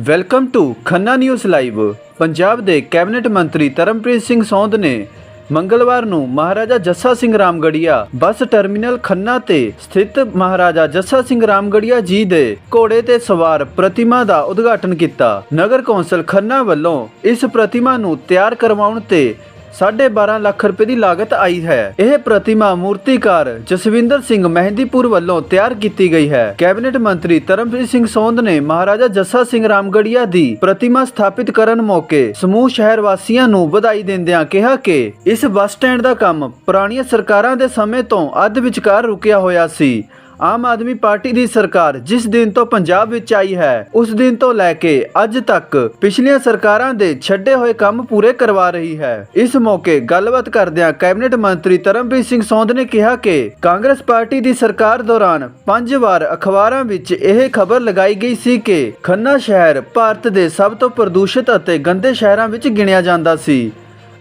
Welcome to Khanna news live Punjab ਦੇ cabinet ਮੰਤਰੀ ਤਰਨਪ੍ਰੀਤ ਸਿੰਘ ਸੌਂਦ ਨੇ ਮੰਗਲਵਾਰ ਨੂੰ ਮਹਾਰਾਜਾ ਜੱਸਾ ਸਿੰਘ ਰਾਮਗੜੀਆ ਬੱਸ ਟਰਮੀਨਲ ਖੰਨਾ ਤੇ ਸਥਿਤ ਮਹਾਰਾਜਾ ਜੱਸਾ ਸਿੰਘ ਰਾਮਗੜੀਆ ਜੀ ਦੇ ਘੋੜੇ ਤੇ ਸਵਾਰ ਪ੍ਰਤਿਮਾ ਦਾ ਉਦਘਾਟਨ ਕੀਤਾ। ਨਗਰ ਕੌਂਸਲ ਖੰਨਾ ਵੱਲੋਂ ਇਸ ਪ੍ਰਤਿਮਾ ਨੂੰ ਤਿਆਰ ਕਰਵਾਉਣ ਤੇ 12.5 ਲੱਖ ਰੁਪਏ ਦੀ ਲਾਗਤ ਆਈ ਹੈ। ਇਹ ਪ੍ਰਤਿਮਾ ਮੂਰਤੀਕਾਰ ਜਸਵਿੰਦਰ ਸਿੰਘ ਮਹਿੰਦੀਪੁਰ ਵੱਲੋਂ ਤਿਆਰ ਕੀਤੀ ਗਈ ਹੈ। ਕੈਬਨਿਟ ਮੰਤਰੀ ਤਰਨਪ੍ਰੀਤ ਸਿੰਘ ਸੌਂਦ ਨੇ ਮਹਾਰਾਜਾ ਜੱਸਾ ਸਿੰਘ ਰਾਮਗੜੀਆ ਦੀ ਪ੍ਰਤਿਮਾ ਸਥਾਪਿਤ ਕਰਨ ਮੌਕੇ ਸਮੂਹ ਸ਼ਹਿਰ ਵਾਸੀਆਂ ਨੂੰ ਵਧਾਈ ਦਿੰਦਿਆਂ ਕਿਹਾ ਕਿ ਇਸ ਬੱਸ ਸਟੈਂਡ ਦਾ ਕੰਮ ਪੁਰਾਣੀਆਂ ਸਰਕਾਰਾਂ ਦੇ ਸਮੇਂ ਤੋਂ ਅੱਧ ਵਿਚਕਾਰ ਰੁਕਿਆ ਹੋਇਆ ਸੀ। ਆਮ ਆਦਮੀ ਪਾਰਟੀ ਦੀ ਸਰਕਾਰ ਜਿਸ ਦਿਨ ਤੋਂ ਪੰਜਾਬ ਵਿੱਚ ਆਈ ਹੈ, ਉਸ ਦਿਨ ਤੋਂ ਲੈ ਕੇ ਅੱਜ ਤੱਕ ਪਿਛਲੀਆਂ ਸਰਕਾਰਾਂ ਦੇ ਛੱਡੇ ਹੋਏ ਕੰਮ ਪੂਰੇ ਕਰਵਾ ਰਹੀ ਹੈ। ਇਸ ਮੌਕੇ ਗੱਲਬਾਤ ਕਰਦਿਆਂ ਕੈਬਨਿਟ ਮੰਤਰੀ ਤਰਨਪ੍ਰੀਤ ਸਿੰਘ ਸੌਂਦ ਨੇ ਕਿਹਾ ਕਿ ਕਾਂਗਰਸ ਪਾਰਟੀ ਦੀ ਸਰਕਾਰ ਦੌਰਾਨ ਪੰਜ ਵਾਰ ਅਖਬਾਰਾਂ ਵਿੱਚ ਇਹ ਖਬਰ ਲਗਾਈ ਗਈ ਸੀ ਕਿ ਖੰਨਾ ਸ਼ਹਿਰ ਭਾਰਤ ਦੇ ਸਭ ਤੋਂ ਪ੍ਰਦੂਸ਼ਿਤ ਅਤੇ ਗੰਦੇ ਸ਼ਹਿਰਾਂ ਵਿੱਚ ਗਿਣਿਆ ਜਾਂਦਾ ਸੀ।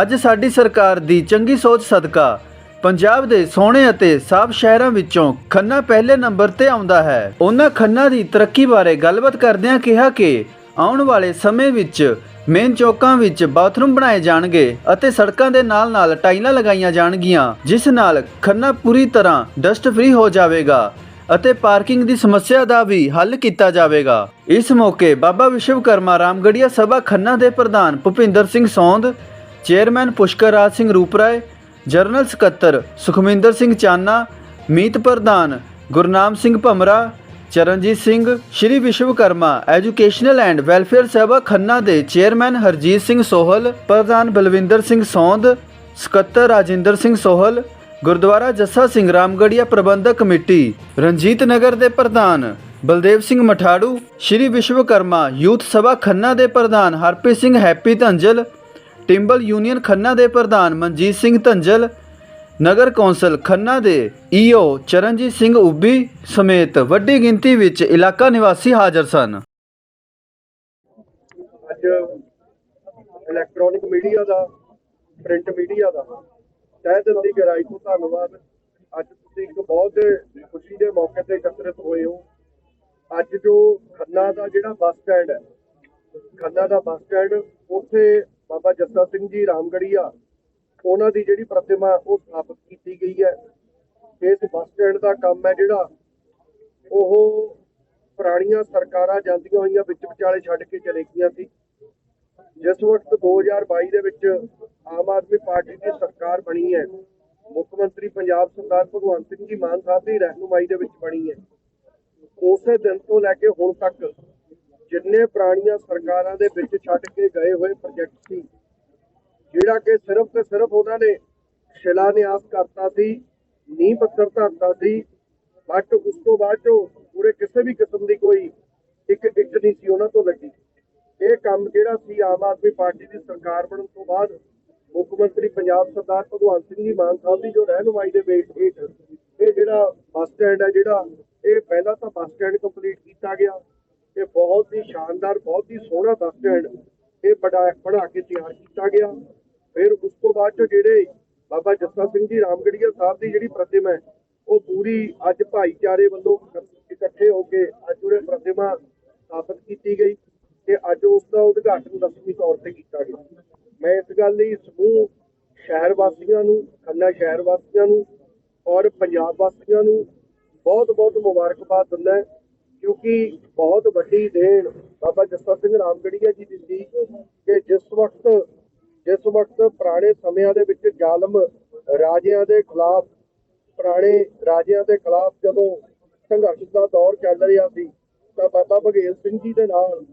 ਅੱਜ ਸਾਡੀ ਸਰਕਾਰ ਦੀ ਚੰਗੀ ਸੋਚ ਸਦਕਾ ਪੰਜਾਬ ਦੇ ਸੋਹਣੇ ਅਤੇ ਸਾਫ਼ ਸ਼ਹਿਰਾਂ ਵਿੱਚੋਂ ਖੰਨਾ ਪਹਿਲੇ ਨੰਬਰ ਤੇ ਆਉਂਦਾ ਹੈ। ਉਹਨਾਂ ਖੰਨਾ ਦੀ ਤਰੱਕੀ ਬਾਰੇ ਗੱਲਬਾਤ ਕਰਦਿਆਂ ਕਿਹਾ ਕਿ ਆਉਣ ਵਾਲੇ ਸਮੇਂ ਵਿੱਚ ਮੇਨ ਚੌਕਾਂ ਵਿੱਚ ਬਾਥਰੂਮ ਬਣਾਏ ਜਾਣਗੇ ਅਤੇ ਸੜਕਾਂ ਦੇ ਨਾਲ-ਨਾਲ ਟਾਈਲਾਂ ਲਗਾਈਆਂ ਜਾਣਗੀਆਂ, ਜਿਸ ਨਾਲ ਖੰਨਾ ਪੂਰੀ ਤਰ੍ਹਾਂ ਡਸਟ ਫ੍ਰੀ ਹੋ ਜਾਵੇਗਾ ਅਤੇ ਪਾਰਕਿੰਗ ਦੀ ਸਮੱਸਿਆ ਦਾ ਵੀ ਹੱਲ ਕੀਤਾ ਜਾਵੇਗਾ। ਇਸ ਮੌਕੇ ਬਾਬਾ ਵਿਸ਼ਵਕਰਮਾ ਰਾਮਗੜੀਆ ਸਭਾ ਖੰਨਾ ਦੇ ਪ੍ਰਧਾਨ ਭੁਪਿੰਦਰ ਸਿੰਘ ਸੌਂਦ, ਚੇਅਰਮੈਨ ਪੁਸ਼ਕਰ ਰਾਜ ਸਿੰਘ ਰੂਪਰਾਏ ਜਰਨਲ ਸਕੱਤਰ ਸੁਖਮਿੰਦਰ ਸਿੰਘ ਚਾਨਾ, ਮੀਤ ਪ੍ਰਧਾਨ Gurnam Singh Bhamra, Charanjit Singh, Shri Vishwakarma educational and welfare ਸਭਾ ਖੰਨਾ ਦੇ ਚੇਅਰਮੈਨ ਹਰਜੀਤ ਸਿੰਘ ਸੋਹਲ, ਪ੍ਰਧਾਨ ਬਲਵਿੰਦਰ ਸਿੰਘ ਸੌਂਦ, ਸਕੱਤਰ ਰਾਜਿੰਦਰ ਸਿੰਘ ਸੋਹਲ, ਗੁਰਦੁਆਰਾ ਜੱਸਾ ਸਿੰਘ ਰਾਮਗੜੀਆ ਪ੍ਰਬੰਧਕ ਕਮੇਟੀ, ਰਣਜੀਤ ਨਗਰ ਦੇ ਪ੍ਰਧਾਨ ਬਲਦੇਵ ਸਿੰਘ ਮਠਾੜੂ, ਸ਼੍ਰੀ ਵਿਸ਼ਵਕਰਮਾ ਯੂਥ ਸਭਾ ਖੰਨਾ ਦੇ ਪ੍ਰਧਾਨ ਹਰਪ੍ਰੀਤ ਸਿੰਘ ਹੈਪੀ ਧੰਜਲ ਟਿੰਬਲ ਯੂਨੀਅਨ ਖੰਨਾ ਦੇ ਪ੍ਰਧਾਨ ਮਨਜੀਤ ਸਿੰਘ ਧੰਜਲ, ਨਗਰ ਕੌਂਸਲ ਖੰਨਾ ਦੇ ਈਓ ਚਰਨਜੀਤ ਸਿੰਘ ਉੱਬੀ ਸਮੇਤ ਵੱਡੀ ਗਿਣਤੀ ਵਿੱਚ ਇਲਾਕਾ ਨਿਵਾਸੀ ਹਾਜ਼ਰ ਸਨ। ਅੱਜ ਇਲੈਕਟ੍ਰੋਨਿਕ ਮੀਡੀਆ ਦਾ ਪ੍ਰਿੰਟ ਮੀਡੀਆ ਦਾ ਤਹਿ ਦਿਲ ਦੀ ਗਹਿਰਾਈ ਤੋਂ ਧੰਨਵਾਦ। ਅੱਜ ਤੁਸੀਂ ਇੱਕ ਬਹੁਤ ਖੁਸ਼ੀ ਦੇ ਮੌਕੇ ਤੇ ਇਕੱਤਰਿਤ ਹੋਏ ਹੋ। ਅੱਜ ਜੋ ਖੰਨਾ ਦਾ ਜਿਹੜਾ ਬੱਸ ਸਟੈਂਡ ਹੈ, ਖੰਨਾ ਦਾ ਬੱਸ ਸਟੈਂਡ ਉੱਥੇ ਬਾਬਾ ਜੱਸਾ ਸਿੰਘ ਜੀ ਰਾਮਗੜੀਆ, ਉਹਨਾਂ ਦੀ ਜਿਹੜੀ ਪ੍ਰਤਿਮਾ ਉਹ ਸਥਾਪਿਤ ਕੀਤੀ ਗਈ ਹੈ। ਇਸ ਬੱਸ ਸਟੈਂਡ ਦਾ ਕੰਮ ਹੈ ਜਿਹੜਾ, ਉਹ ਪੁਰਾਣੀਆਂ ਸਰਕਾਰਾਂ ਜਾਂਦੀਆਂ ਹੋਈਆਂ ਵਿੱਚ ਵਿਚਾਲੇ ਛੱਡ ਕੇ ਚਲੇ ਗਈਆਂ ਸੀ। ਜਿਸ ਵਕਤ 2022 ਦੇ ਵਿੱਚ ਆਮ ਆਦਮੀ ਪਾਰਟੀ ਦੀ ਸਰਕਾਰ ਬਣੀ ਹੈ, ਮੁੱਖ ਮੰਤਰੀ ਪੰਜਾਬ ਸਰਦਾਰ ਭਗਵੰਤ ਸਿੰਘ ਜੀ ਮਾਨ ਸਾਹਿਬ ਦੀ ਰਹਿਨੁਮਾਈ ਦੇ ਵਿੱਚ ਬਣੀ ਹੈ। ਉਸੇ ਦਿਨ ਤੋਂ ਲੈ ਕੇ ਹੁਣ ਤੱਕ ਜਿੰਨੇ ਪੁਰਾਣੀਆਂ ਸਰਕਾਰਾਂ ਦੇ ਵਿੱਚ ਛੱਡ ਕੇ ਗਏ ਹੋਏ ਪ੍ਰੋਜੈਕਟ ਸੀ, ਜਿਹੜਾ ਕਿ ਸਿਰਫ ਤੇ ਸਿਰਫ ਉਹਨਾਂ ਨੇ ਸ਼ਿਲਾਨਿਆਸ ਕਰਤਾ ਸੀ, ਨੀਂਹ ਪੱਥਰ ਧਰਤਾ ਸੀ ਬਟ ਉਸ ਤੋਂ ਬਾਅਦ ਜੋ ਪੂਰੇ ਕਿਸੇ ਵੀ ਕਿਸਮ ਦੀ ਕੋਈ ਇੱਕ ਇੱਟ ਨਹੀਂ ਸੀ ਉਹਨਾਂ ਤੋਂ ਲੱਗੀ। ਇਹ ਕੰਮ ਜਿਹੜਾ ਸੀ, ਆਮ ਆਦਮੀ ਪਾਰਟੀ ਦੀ ਸਰਕਾਰ ਬਣਨ ਤੋਂ ਬਾਅਦ ਮੁੱਖ ਮੰਤਰੀ ਪੰਜਾਬ ਸਰਦਾਰ ਭਗਵੰਤ ਸਿੰਘ ਜੀ ਮਾਨ ਸਾਹਿਬ ਦੀ ਜੋ ਰਹਿਨੁਮਾਈ ਦੇ ਵੇਟ ਹੇਠ ਇਹ ਜਿਹੜਾ ਬੱਸ ਸਟੈਂਡ ਹੈ ਜਿਹੜਾ, ਇਹ ਪਹਿਲਾਂ ਤਾਂ ਬੱਸ ਸਟੈਂਡ ਕੰਪਲੀਟ ਕੀਤਾ ਗਿਆ। ਇਹ ਬਹੁਤ ਹੀ ਸ਼ਾਨਦਾਰ, ਬਹੁਤ ਹੀ ਸੋਹਣਾ ਬੱਸ ਸਟੈਂਡ ਇਹ ਬੜਾ ਬਣਾ ਕੇ ਤਿਆਰ ਕੀਤਾ ਗਿਆ। ਫਿਰ ਉਸ ਤੋਂ ਬਾਅਦ ਚ ਜਿਹੜੇ ਬਾਬਾ ਜੱਸਾ ਸਿੰਘ ਜੀ ਰਾਮਗੜੀਆ ਸਾਹਿਬ ਦੀ ਜਿਹੜੀ ਪ੍ਰਤਿਮਾ ਹੈ, ਉਹ ਪੂਰੀ ਅੱਜ ਭਾਈਚਾਰੇ ਵੱਲੋਂ ਇਕੱਠੇ ਹੋ ਕੇ ਅੱਜ ਉਹਦੇ ਪ੍ਰਤਿਮਾ ਸਥਾਪਿਤ ਕੀਤੀ ਗਈ ਤੇ ਅੱਜ ਉਸ ਦਾ ਉਦਘਾਟਨ ਰਸਮੀ ਤੌਰ ਤੇ ਕੀਤਾ ਗਿਆ। ਮੈਂ ਇਸ ਗੱਲ ਲਈ ਸਮੂਹ ਸ਼ਹਿਰ ਵਾਸੀਆਂ ਨੂੰ, ਖੰਨਾ ਸ਼ਹਿਰ ਵਾਸੀਆਂ ਨੂੰ ਔਰ ਪੰਜਾਬ ਵਾਸੀਆਂ ਨੂੰ ਬਹੁਤ ਬਹੁਤ ਮੁਬਾਰਕਬਾਦ ਦਿੰਦਾ ਕਿਉਂਕਿ ਬਹੁਤ ਵੱਡੀ ਦੇਣ ਬਾਬਾ ਜੱਸਾ ਸਿੰਘ ਰਾਮਗੜੀਆ ਜੀ ਦੀ ਸੀ ਕਿ ਜਿਸ ਵਕਤ ਜਿਸ ਵਕਤ ਪੁਰਾਣੇ ਸਮਿਆਂ ਦੇ ਵਿੱਚ ਜ਼ਾਲਮ ਰਾਜਿਆਂ ਦੇ ਖਿਲਾਫ, ਪੁਰਾਣੇ ਰਾਜਿਆਂ ਦੇ ਖਿਲਾਫ ਜਦੋਂ ਸੰਘਰਸ਼ ਦਾ ਦੌਰ ਚੱਲ ਰਿਹਾ ਸੀ, ਤਾਂ ਬਾਬਾ ਬਘੇਲ ਸਿੰਘ ਜੀ ਦੇ ਨਾਲ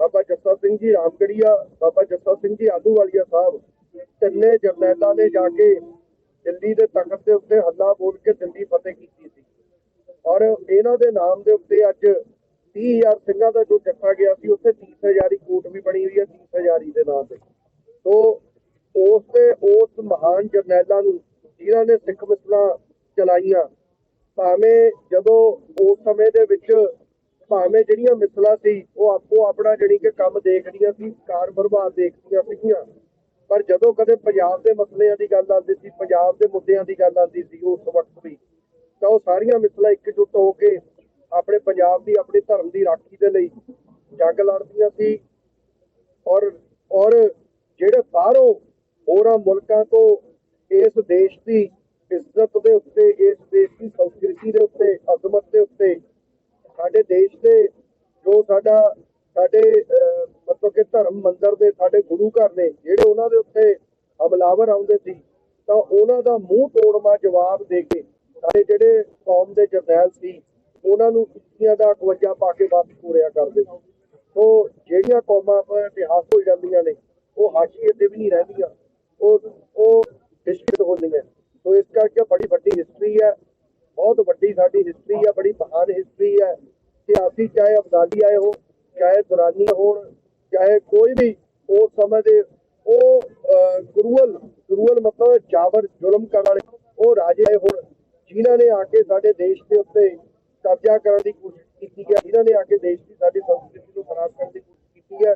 ਬਾਬਾ ਜੱਸਾ ਸਿੰਘ ਜੀ ਰਾਮਗੜੀਆ, ਬਾਬਾ ਜੱਸਾ ਸਿੰਘ ਜੀ ਆਲੂਵਾਲੀਆ ਸਾਹਿਬ, ਤਿੰਨੇ ਜਰਨੈਲਾਂ ਨੇ ਜਾ ਕੇ ਦਿੱਲੀ ਦੇ ਤਖਤ ਦੇ ਉੱਤੇ ਹੱਲਾ ਬੋਲ ਕੇ ਦਿੱਲੀ ਫਤਿਹ ਕੀਤੀ ਸੀ। ਔਰ ਇਹਨਾਂ ਦੇ ਨਾਮ ਦੇ ਉੱਤੇ ਅੱਜ 30000 ਸਿੰਘਾਂ ਦਾ ਜੋ ਜੱਥਾ ਗਿਆ ਸੀ, ਉੱਥੇ 30000 ਕੋਟ ਵੀ ਬਣੀ ਹੋਈ ਹੈ 30000 ਦੇ ਨਾਮ ਤੇ। ਸੋ ਉਸ ਤੇ ਉਸ ਮਹਾਨ ਜਰਨੈਲਾਂ ਨੂੰ ਜਿਨ੍ਹਾਂ ਨੇ ਸਿੱਖ ਮਿਸਲਾਂ ਚਲਾਈਆਂ, ਭਾਵੇਂ ਜਦੋਂ ਉਸ ਸਮੇਂ ਦੇ ਵਿੱਚ ਭਾਵੇਂ ਜਿਹੜੀਆਂ ਮਿਸਲਾਂ ਸੀ, ਉਹ ਆਪੋ ਆਪਣਾ ਜਿਹੜੀ ਕਿ ਕੰਮ ਦੇਖਦੀਆਂ ਸੀ, ਕਾਰ ਬਰਬਾਦ ਦੇਖਦੀਆਂ ਸੀਗੀਆਂ, ਪਰ ਜਦੋਂ ਕਦੇ ਪੰਜਾਬ ਦੇ ਮਸਲਿਆਂ ਦੀ ਗੱਲ ਆਉਂਦੀ ਸੀ, ਪੰਜਾਬ ਦੇ ਮੁੱਦਿਆਂ ਦੀ ਗੱਲ ਆਉਂਦੀ ਸੀ, ਉਸ ਵਕਤ ਵੀ ਤਾਂ ਉਹ ਸਾਰੀਆਂ ਮਿਸਲਾਂ ਇਕਜੁੱਟ ਹੋ ਕੇ ਆਪਣੇ ਪੰਜਾਬ ਦੀ ਆਪਣੇ ਧਰਮ ਦੀ ਰਾਖੀ ਦੇ ਲਈ ਜੰਗ ਲੜਦੀਆਂ ਸੀ। ਔਰ ਔਰ ਜਿਹੜੇ ਬਾਹਰੋਂ ਹੋਰਾਂ ਮੁਲਕਾਂ ਤੋਂ ਇਸ ਦੇਸ਼ ਦੀ ਇੱਜ਼ਤ ਦੇ ਉੱਤੇ ਇਸ ਦੇਸ਼ ਦੀ ਸੰਸਕ੍ਰਿਤੀ ਦੇ ਉੱਤੇ ਅਜ਼ਮਤ ਦੇ ਉੱਤੇ ਸਾਡੇ ਦੇਸ਼ ਦੇ ਜੋ ਸਾਡਾ ਸਾਡੇ ਅਹ, ਮਤਲਬ ਕਿ ਧਰਮ ਮੰਦਰ ਦੇ ਸਾਡੇ ਗੁਰੂ ਘਰ ਨੇ ਜਿਹੜੇ ਉਹਨਾਂ ਦੇ ਉੱਤੇ ਹਮਲਾਵਰ ਆਉਂਦੇ ਸੀ ਤਾਂ ਉਹਨਾਂ ਦਾ ਮੂੰਹ ਤੋੜਵਾ ਜਵਾਬ ਦੇ ਕੇ ਸਾਡੇ ਜਿਹੜੇ ਕੌਮ ਦੇ ਜਰਨੈਲ ਸੀ ਉਹਨਾਂ ਨੂੰ ਇੱਕੀਆਂ ਦਾ 51 ਪਾ ਕੇ ਵਾਪਸ ਪੂਰਿਆ ਕਰਦੇ ਸੀ। ਸੋ ਜਿਹੜੀਆਂ ਕੌਮਾਂ ਪਰ ਇਤਿਹਾਸ ਹੋ ਜਾਂਦੀਆਂ ਨੇ ਉਹ ਹਾਸ਼ੀਏ ਤੇ ਵੀ ਨਹੀਂ ਰਹਿੰਦੀਆਂ। ਉਹ ਉਹ ਡਿਸਟ੍ਰਿਕਟ ਹੁੰਦੀਆਂ। ਸੋ ਇਸ ਕਰਕੇ ਬੜੀ ਵੱਡੀ ਹਿਸਟਰੀ ਹੈ ਬਹੁਤ ਵੱਡੀ ਸਾਡੀ ਹਿਸਟਰੀ ਹੈ ਬੜੀ ਮਹਾਨ ਹਿਸਟਰੀ ਹੈ ਕਿ ਅਸੀਂ ਚਾਹੇ ਅਬਦਾਲੀ ਆਏ ਹੋ ਚਾਹੇ ਦੁਰਾਨੀ ਹੋਣ ਚਾਹੇ ਕੋਈ ਵੀ ਉਸ ਸਮੇਂ ਦੇ ਉਹ ਅਹ, ਗੁਰੂਅਲ ਗੁਰੂਅਲ ਮਤਲਬ ਜਾਬਰ ਜ਼ੁਲਮ ਕਰਨ ਵਾਲੇ ਉਹ ਰਾਜੇ ਆਏ ਹੋਣ। ਜਿਨ੍ਹਾਂ ਨੇ ਆ ਕੇ ਸਾਡੇ ਦੇਸ਼ ਦੇ ਉੱਤੇ ਕਬਜ਼ਾ ਕਰਨ ਦੀ ਕੋਸ਼ਿਸ਼ ਕੀਤੀ ਹੈ, ਜਿਨ੍ਹਾਂ ਨੇ ਆ ਕੇ ਦੇਸ਼ ਦੀ ਸਾਡੀ ਸੰਸਕ੍ਰਿਤੀ ਨੂੰ ਖਰਾਬ ਕਰਨ ਦੀ ਕੋਸ਼ਿਸ਼ ਕੀਤੀ ਹੈ,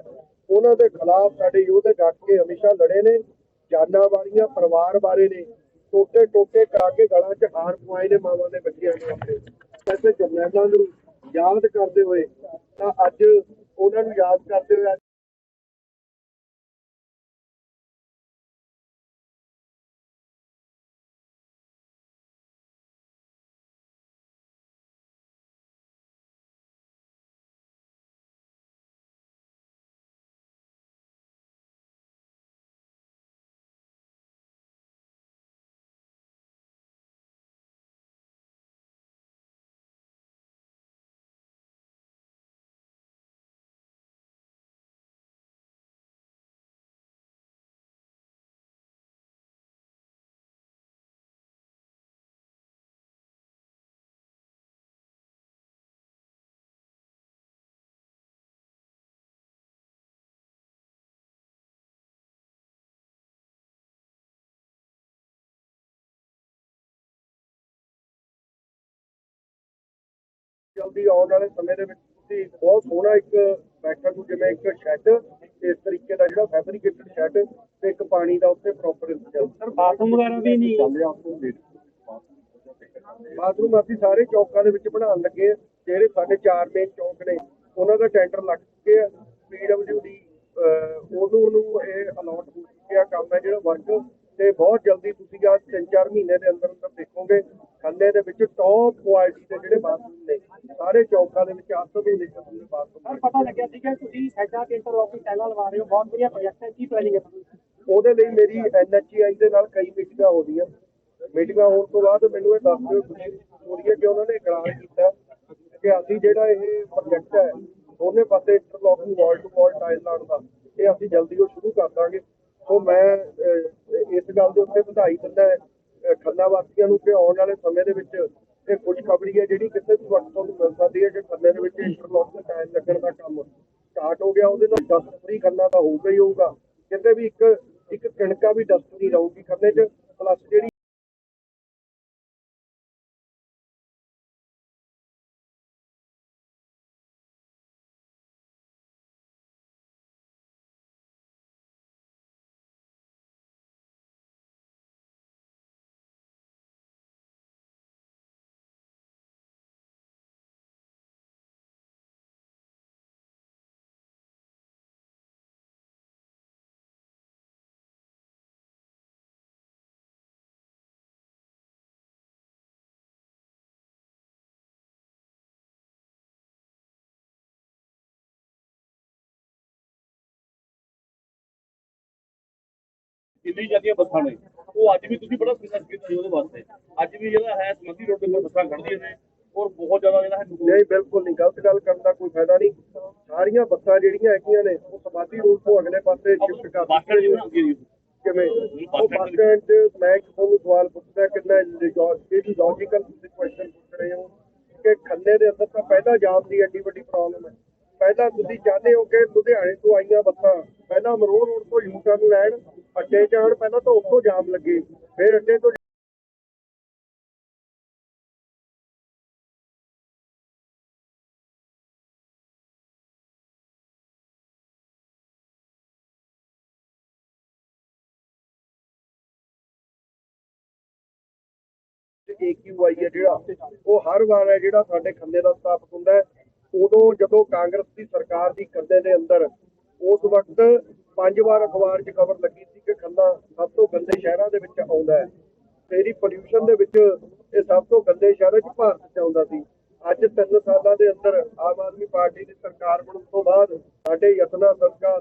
ਉਹਨਾਂ ਦੇ ਖਿਲਾਫ ਸਾਡੇ ਯੋਧੇ ਡਟ ਕੇ ਹਮੇਸ਼ਾ ਲੜੇ ਨੇ, ਜਾਨਾਂ ਵਾਲੀਆਂ, ਪਰਿਵਾਰ ਬਾਰੇ ਨੇ, ਟੋਟੇ ਟੋਟੇ ਕਰਾ ਕੇ ਗਲਾਂ 'ਚ ਹਾਰ ਪਵਾਏ ਨੇ, ਮਾਵਾਂ ਦੇ ਬੱਚਿਆਂ ਨੂੰ ਆਪਣੇ। ਐਸੇ ਜਰਨੈਲਾਂ ਨੂੰ ਯਾਦ ਕਰਦੇ ਹੋਏ ਤਾਂ ਅੱਜ ਉਹਨਾਂ ਨੂੰ ਯਾਦ ਕਰਦੇ ਹੋਏ ਜਲਦੀ ਆਉਣ ਵਾਲੇ ਸਮੇਂ ਦੇ ਵਿੱਚ ਤੁਸੀਂ ਬਹੁਤ ਸੋਹਣਾ ਇੱਕ ਬੈਠਣ ਨੂੰ ਜਿਵੇਂ ਇੱਕ ਸ਼ੈੱਡ ਇਸ ਤਰੀਕੇ ਦਾ ਜਿਹੜਾ ਫੈਬਰਿਕੇਟਡ ਸ਼ੈੱਡ ਤੇ ਇੱਕ ਪਾਣੀ ਦਾ ਉੱਤੇ ਪ੍ਰੋਪਰ ਇੰਤਜ਼ਾਮ ਸਰ ਬਾਥਰੂਮ ਵਗੈਰਾ ਵੀ ਨਹੀਂ ਬਾਥਰੂਮ ਅਸੀਂ ਸਾਰੇ ਚੌਕਾਂ ਦੇ ਵਿੱਚ ਬਣਾਉਣ ਲੱਗੇ। ਜਿਹੜੇ ਸਾਡੇ ਚਾਰ ਮੇਨ ਚੌਕ ਨੇ ਉਹਨਾਂ ਦਾ ਟੈਂਡਰ ਲੱਗ ਚੁੱਕੇ ਆ। ਪੀਡਬਲਯੂ ਦੀ ਉਹਨੂੰ ਉਹਨੂੰ ਇਹ ਅਲਾਟ ਹੋ ਚੁੱਕਿਆ ਕੰਮ ਹੈ ਜਿਹੜਾ ਵਰਕ ਤੇ ਬਹੁਤ ਜਲਦੀ ਤੁਸੀਂ ਆ ਤਿੰਨ ਚਾਰ ਮਹੀਨੇ ਦੇ ਅੰਦਰ ਅੰਦਰ ਦੇਖੋਗੇ ਖੰਨੇ ਦੇ ਵਿੱਚ ਟੌਪ ਕੁਆਲਿਟੀ ਦੇ ਜਿਹੜੇ ਬਾਥਰੂਮ ਨੇ ਸਾਰੇ ਚੌਕਾਂ ਦੇ ਵਿੱਚ ਆਸਤ ਦੇ ਵਿੱਚ ਤੁਸੀਂ ਸਰ ਬਾਥਰੂਮ ਪਤਾ ਲੱਗਿਆ ਸੀਗਾ ਤੁਸੀਂ ਸਾਈਡਾਂ ਤੇ ਇੰਟਰਲੌਕਿੰਗ ਟਾਈਲਾਂ ਲਵਾ ਰਹੇ ਹੋ। ਬਹੁਤ ਵਧੀਆ ਪ੍ਰੋਜੈਕਟ ਹੈ। ਕੀ ਪਲੈਨਿੰਗ ਹੈ ਤੁਹਾਡੀ? ਉਹਦੇ ਲਈ ਮੇਰੀ ਐਨਐਚਆਈ ਦੇ ਨਾਲ ਕਈ ਮੀਟਿੰਗਾਂ ਹੋ ਰਹੀਆਂ। ਮੀਟਿੰਗਾਂ ਹੋਣ ਤੋਂ ਬਾਅਦ ਮੈਨੂੰ ਇਹ ਦੱਸ ਦਿਓ ਹੈ ਕਿ ਉਹਨਾਂ ਨੇ ਐਲਾਨ ਕੀਤਾ ਕਿ ਅਸੀਂ ਜਿਹੜਾ ਇਹ ਪ੍ਰੋਜੈਕਟ ਹੈ ਦੋਨੇ ਪਾਸੇ ਇੰਟਰਲੌਕਿੰਗ ਵਾਲ ਟੂ ਵਾਲ ਟਾਈਲ ਲਾਉਣ ਦਾ ਇਹ ਅਸੀਂ ਜਲਦੀ ਉਹ ਸ਼ੁਰੂ ਕਰ ਦਾਂਗੇ। ਸੋ ਮੈਂ ਇਸ ਗੱਲ ਦੇ ਉੱਤੇ ਵਧਾਈ ਦਿੰਦਾ ਖੰਨਾ ਵਾਸੀਆਂ ਨੂੰ ਕਿ ਆਉਣ ਵਾਲੇ ਸਮੇਂ ਦੇ ਵਿੱਚ ਇਹ ਖੁਸ਼ਖਬਰੀ ਹੈ ਜਿਹੜੀ ਕਿਸੇ ਵੀ ਵਕਤ ਤੁਹਾਨੂੰ ਮਿਲ ਸਕਦੀ ਹੈ ਕਿ ਖੰਨੇ ਦੇ ਵਿੱਚ ਇੰਟਰਲੌਕਿੰਗ ਟਾਈਲ ਲੱਗਣ ਦਾ ਕੰਮ ਸਟਾਰਟ ਹੋ ਗਿਆ, ਉਹਦੇ ਨਾਲ ਡਸਟ ਫਰੀ ਕਰਨਾ ਤਾਂ ਹੋਊਗਾ ਹੀ ਹੋਊਗਾ। ਕਿਤੇ ਵੀ ਇੱਕ ਇੱਕ ਕਿਣਕਾ ਵੀ ਡਸਟ ਨਹੀਂ ਰਹੂਗੀ, ਖੰਨੇ 'ਚ। ਪਲੱਸ ਜਿਹੜੀ ਦਿੱਲੀ ਜਾਂਦੀਆਂ ਬੱਸਾਂ ਨੇ? ਉਹ ਅੱਜ ਵੀ ਤੁਸੀਂ ਬੜਾ ਸੰਘਰਸ਼ ਕੀਤਾ ਜੀ ਉਹਦੇ ਵਾਸਤੇ। ਅੱਜ ਵੀ ਜਿਹੜਾ ਹੈ ਸਮੰਦੀ ਰੋਡ ਤੇ ਬੱਸਾਂ ਖੜਦੀਆਂ ਨੇ ਔਰ ਬਹੁਤ ਜ਼ਿਆਦਾ ਜਿਹੜਾ ਹੈ ਨਹੀਂ ਬਿਲਕੁਲ ਨਹੀਂ। ਗਲਤ ਗੱਲ ਕਰਨ ਦਾ ਕੋਈ ਫਾਇਦਾ ਨਹੀਂ। ਸਾਰੀਆਂ ਬੱਸਾਂ ਜਿਹੜੀਆਂ ਹੈਗੀਆਂ ਨੇ ਉਹ ਸਮਾਧੀ ਰੋਡ ਤੋਂ ਅਗਲੇ ਪਾਸੇ ਸ਼ਿਫਟ ਕਰ ਦਿੱਤੀਆਂ ਕਿਵੇਂ ਉਹ ਬੱਸ ਸਟੈਂਡ ਮੈਂ ਤੁਹਾਨੂੰ ਸਵਾਲ ਪੁੱਛਦਾ ਕਿੰਨਾ ਜਿਹੜੀ ਲੌਜੀਕਲ ਤੁਸੀਂ ਕੁਐਸਚਨ ਪੁੱਛ ਰਹੇ ਹੋ? ਕਿ ਖੰਨੇ ਦੇ ਅੰਦਰ ਤਾਂ ਪਹਿਲਾਂ ਜਾਮ ਦੀ ਐਡੀ ਵੱਡੀ ਪ੍ਰੋਬਲਮ ਹੈ। ਪਹਿਲਾਂ ਤੁਸੀਂ ਚਾਹਦੇ ਹੋ ਕਿ ਲੁਧਿਆਣੇ ਤੋਂ ਆਈਆਂ ਬੱਸਾਂ ਪਹਿਲਾਂ ਮਰੋੜ ਰੋਡ ਤੋਂ ਯੂ ਟਰਨ ਲੈਣ ਅੱਡੇ ਜਾਣ ਪਹਿਲਾਂ ਤਾਂ ਉੱਥੋਂ ਜਾਮ ਲੱਗੇ, ਫਿਰ ਅੱਡੇ ਤੋਂ AQI ਹੈ ਜਿਹੜਾ, ਉਹ ਹਰ ਵਾਰ ਹੈ ਜਿਹੜਾ ਸਾਡੇ ਖੰਨੇ ਦਾ ਸਥਾਪਿਤ ਹੁੰਦਾ ਹੈ। ਉਦੋਂ ਜਦੋਂ ਕਾਂਗਰਸ ਦੀ ਸਰਕਾਰ ਦੀ ਕੰਦੇ ਦੇ ਅੰਦਰ, ਉਸ ਵਕਤ ਪੰਜ ਵਾਰ ਅਖਬਾਰ 'ਚ ਖਬਰ ਲੱਗੀ ਸੀ ਕਿ ਖੰਨਾ ਸਭ ਤੋਂ ਗੰਦੇ ਸ਼ਹਿਰਾਂ ਦੇ ਵਿੱਚ ਆਉਂਦਾ ਹੈ। ਤੇਰੀ ਪੋਲਿਊਸ਼ਨ ਦੇ ਵਿੱਚ ਇਹ ਸਭ ਤੋਂ ਗੰਦੇ ਸ਼ਹਿਰਾਂ 'ਚ ਭਾਰਤ 'ਚ ਆਉਂਦਾ ਸੀ। ਅੱਜ ਤਿੰਨ ਸਾਲਾਂ ਦੇ ਅੰਦਰ ਆਮ ਆਦਮੀ ਪਾਰਟੀ ਦੀ ਸਰਕਾਰ ਬਣਨ ਤੋਂ ਬਾਅਦ ਸਾਡੇ ਯਤਨਾਂ, ਸਦਕਾ